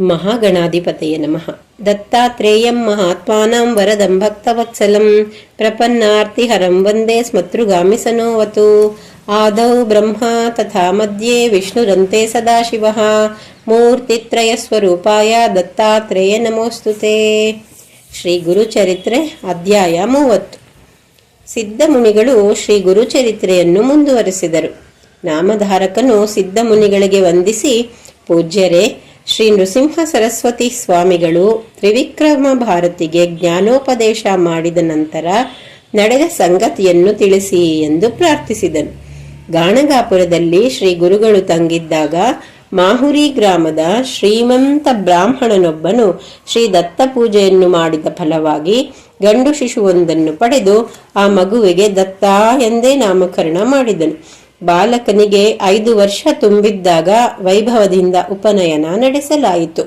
ಮಹಾಗಣಾಧಿಪತಯ ನಮಃ. ದತ್ತಾತ್ರೇಯಂ ಮಹಾತ್ಮಾನಾಂ ವರದಂ ಭಕ್ತವತ್ಸಲಂ ಪ್ರಪನ್ನಾರ್ತಿಹರಂ ವಂದೇ ಸ್ಮತೃಗಾಮಿ ಸನೋವತು. ಆದೌ ಬ್ರಹ್ಮ ತಥಾ ಮಧ್ಯೆ ವಿಷ್ಣುರಂತೆ ಸದಾಶಿವಃ. ಮೂರ್ತಿತ್ರಯಸ್ವರೂಪಾಯ ದತ್ತಾತ್ರೇಯ ನಮೋಸ್ತುತೆ. ಶ್ರೀ ಗುರುಚರಿತ್ರೆ ಅಧ್ಯಾಯ ಮೂವತ್ತು. ಸಿದ್ಧಮುನಿಗಳು ಶ್ರೀ ಗುರುಚರಿತ್ರೆಯನ್ನು ಮುಂದುವರೆಸಿದರು. ನಾಮಧಾರಕನು ಸಿದ್ಧಮುನಿಗಳಿಗೆ ವಂದಿಸಿ, ಪೂಜ್ಯರೇ ಶ್ರೀ ನೃಸಿಂಹ ಸರಸ್ವತಿ ಸ್ವಾಮಿಗಳು ತ್ರಿವಿಕ್ರಮ ಭಾರತಿಗೆ ಜ್ಞಾನೋಪದೇಶ ಮಾಡಿದ ನಂತರ ನಡೆದ ಸಂಗತಿಯನ್ನು ತಿಳಿಸಿ ಎಂದು ಪ್ರಾರ್ಥಿಸಿದನು. ಗಾಣಗಾಪುರದಲ್ಲಿ ಶ್ರೀ ಗುರುಗಳು ತಂಗಿದ್ದಾಗ ಮಾಹುರಿ ಗ್ರಾಮದ ಶ್ರೀಮಂತ ಬ್ರಾಹ್ಮಣನೊಬ್ಬನು ಶ್ರೀ ದತ್ತ ಪೂಜೆಯನ್ನು ಮಾಡಿದ ಫಲವಾಗಿ ಗಂಡು ಶಿಶುವೊಂದನ್ನು ಪಡೆದು ಆ ಮಗುವಿಗೆ ದತ್ತ ಎಂದೇ ನಾಮಕರಣ ಮಾಡಿದನು. ಬಾಲಕನಿಗೆ ಐದು ವರ್ಷ ತುಂಬಿದ್ದಾಗ ವೈಭವದಿಂದ ಉಪನಯನ ನಡೆಸಲಾಯಿತು.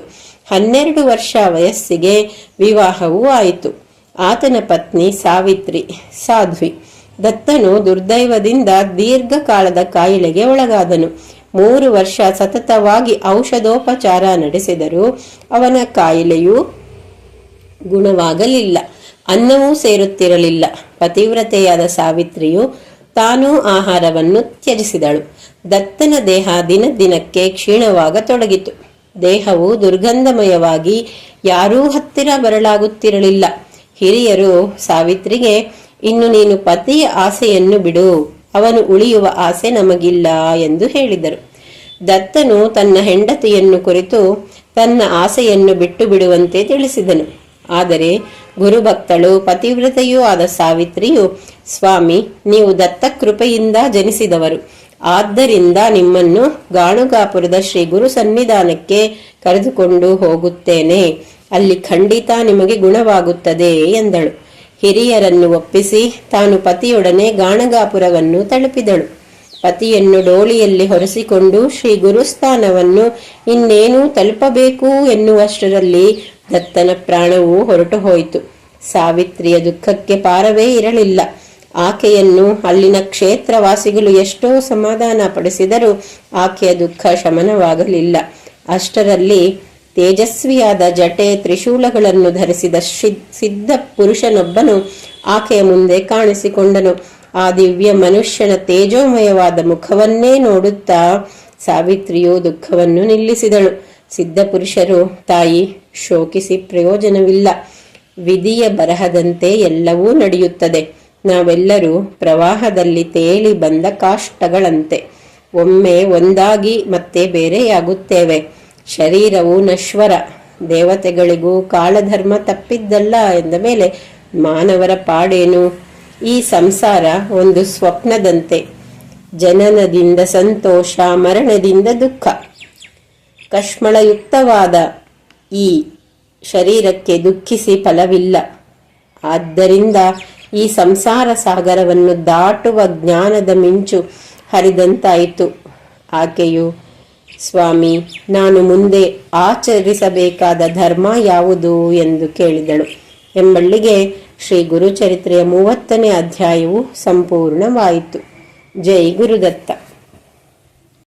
ಹನ್ನೆರಡು ವರ್ಷ ವಯಸ್ಸಿಗೆ ವಿವಾಹವೂ ಆಯಿತು. ಆತನ ಪತ್ನಿ ಸಾವಿತ್ರಿ, ಸಾಧ್ವಿ. ದತ್ತನು ದುರ್ದೈವದಿಂದ ದೀರ್ಘಕಾಲದ ಕಾಯಿಲೆಗೆ ಒಳಗಾದನು. ಮೂರು ವರ್ಷ ಸತತವಾಗಿ ಔಷಧೋಪಚಾರ ನಡೆಸಿದರೂ ಅವನ ಕಾಯಿಲೆಯೂ ಗುಣವಾಗಲಿಲ್ಲ. ಅನ್ನವೂ ಸೇರುತ್ತಿರಲಿಲ್ಲ. ಪತಿವ್ರತೆಯಾದ ಸಾವಿತ್ರಿಯು ತಾನೂ ಆಹಾರವನ್ನು ತ್ಯಜಿಸಿದಳು. ದತ್ತನ ದೇಹ ದಿನ ದಿನಕ್ಕೆ ಕ್ಷೀಣವಾಗತೊಡಗಿತು. ದೇಹವು ದುರ್ಗಂಧಮಯವಾಗಿ ಯಾರೂ ಹತ್ತಿರ ಬರಲಾಗುತ್ತಿರಲಿಲ್ಲ. ಹಿರಿಯರು ಸಾವಿತ್ರಿಗೆ, ಇನ್ನು ನೀನು ಪತಿಯ ಆಸೆಯನ್ನು ಬಿಡು. ಅವನು ಉಳಿಯುವ ಆಸೆ ನಮಗಿಲ್ಲ ಎಂದು ಹೇಳಿದರು. ದತ್ತನು ತನ್ನ ಹೆಂಡತಿಯನ್ನು ಕುರಿತು ತನ್ನ ಆಸೆಯನ್ನು ಬಿಟ್ಟು ಬಿಡುವಂತೆ ತಿಳಿಸಿದನು. ಆದರೆ ಗುರುಭಕ್ತಳು ಪತಿವ್ರತೆಯೂ ಆದ ಸಾವಿತ್ರಿಯು, ಸ್ವಾಮಿ, ನೀವು ದತ್ತ ಕೃಪೆಯಿಂದ ಜನಿಸಿದವರು. ಆದ್ದರಿಂದ ನಿಮ್ಮನ್ನು ಗಾಣುಗಾಪುರದ ಶ್ರೀ ಗುರು ಸನ್ನಿಧಾನಕ್ಕೆ ಕರೆದುಕೊಂಡು ಹೋಗುತ್ತೇನೆ. ಅಲ್ಲಿ ಖಂಡಿತ ನಿಮಗೆ ಗುಣವಾಗುತ್ತದೆ ಎಂದಳು. ಹಿರಿಯರನ್ನು ಒಪ್ಪಿಸಿ ತಾನು ಪತಿಯೊಡನೆ ಗಾಣಗಾಪುರವನ್ನು ತಲುಪಿದಳು. ಪತಿಯನ್ನು ಡೋಳಿಯಲ್ಲಿ ಹೊರಸಿಕೊಂಡು ಶ್ರೀ ಗುರುಸ್ಥಾನವನ್ನು ಇನ್ನೇನು ತಲುಪಬೇಕು ಎನ್ನುವಷ್ಟರಲ್ಲಿ ದತ್ತನ ಪ್ರಾಣವು ಹೊರಟು ಹೋಯಿತು. ಸಾವಿತ್ರಿಯ ದುಃಖಕ್ಕೆ ಪಾರವೇ ಇರಲಿಲ್ಲ. ಆಕೆಯನ್ನು ಅಲ್ಲಿನ ಕ್ಷೇತ್ರವಾಸಿಗಳು ಎಷ್ಟೋ ಸಮಾಧಾನ ಪಡಿಸಿದರೂ ಆಕೆಯ ದುಃಖ ಶಮನವಾಗಲಿಲ್ಲ. ಅಷ್ಟರಲ್ಲಿ ತೇಜಸ್ವಿಯಾದ ಜಟೆ ತ್ರಿಶೂಲಗಳನ್ನು ಧರಿಸಿದ ಸಿದ್ಧ ಪುರುಷನೊಬ್ಬನು ಆಕೆಯ ಮುಂದೆ ಕಾಣಿಸಿಕೊಂಡನು. ಆ ದಿವ್ಯ ಮನುಷ್ಯನ ತೇಜೋಮಯವಾದ ಮುಖವನ್ನೇ ನೋಡುತ್ತಾ ಸಾವಿತ್ರಿಯು ದುಃಖವನ್ನು ನಿಲ್ಲಿಸಿದಳು. ಸಿದ್ಧ ಪುರುಷರು, ತಾಯಿ ಶೋಕಿಸಿ ಪ್ರಯೋಜನವಿಲ್ಲ. ವಿಧಿಯ ಬರಹದಂತೆ ಎಲ್ಲವೂ ನಡೆಯುತ್ತದೆ. ನಾವೆಲ್ಲರೂ ಪ್ರವಾಹದಲ್ಲಿ ತೇಲಿ ಬಂದ ಕಾಷ್ಟಗಳಂತೆ. ಒಮ್ಮೆ ಒಂದಾಗಿ ಮತ್ತೆ ಬೇರೆಯಾಗುತ್ತೇವೆ. ಶರೀರವು ನಶ್ವರ. ದೇವತೆಗಳಿಗೂ ಕಾಲಧರ್ಮ ತಪ್ಪಿದ್ದಲ್ಲ ಎಂದ ಮೇಲೆ ಮಾನವರ ಪಾಡೇನು? ಈ ಸಂಸಾರ ಒಂದು ಸ್ವಪ್ನದಂತೆ. ಜನನದಿಂದ ಸಂತೋಷ, ಮರಣದಿಂದ ದುಃಖ. ಕಶ್ಮಳಯುಕ್ತವಾದ ಈ ಶರೀರಕ್ಕೆ ದುಃಖಿಸಿ ಫಲವಿಲ್ಲ. ಆದ್ದರಿಂದ ಈ ಸಂಸಾರ ಸಾಗರವನ್ನು ದಾಟುವ ಜ್ಞಾನದ ಮಿಂಚು ಹರಿದಂತಾಯಿತು. ಆಕೆಯು, ಸ್ವಾಮಿ, ನಾನು ಮುಂದೆ ಆಚರಿಸಬೇಕಾದ ಧರ್ಮ ಯಾವುದು? ಎಂದು ಕೇಳಿದಳು. ಎಂಬಳ್ಳಿಗೆ ಶ್ರೀ ಗುರುಚರಿತ್ರೆಯ ಮೂವತ್ತನೇ ಅಧ್ಯಾಯವು ಸಂಪೂರ್ಣವಾಯಿತು. ಜೈ ಗುರುದತ್ತ.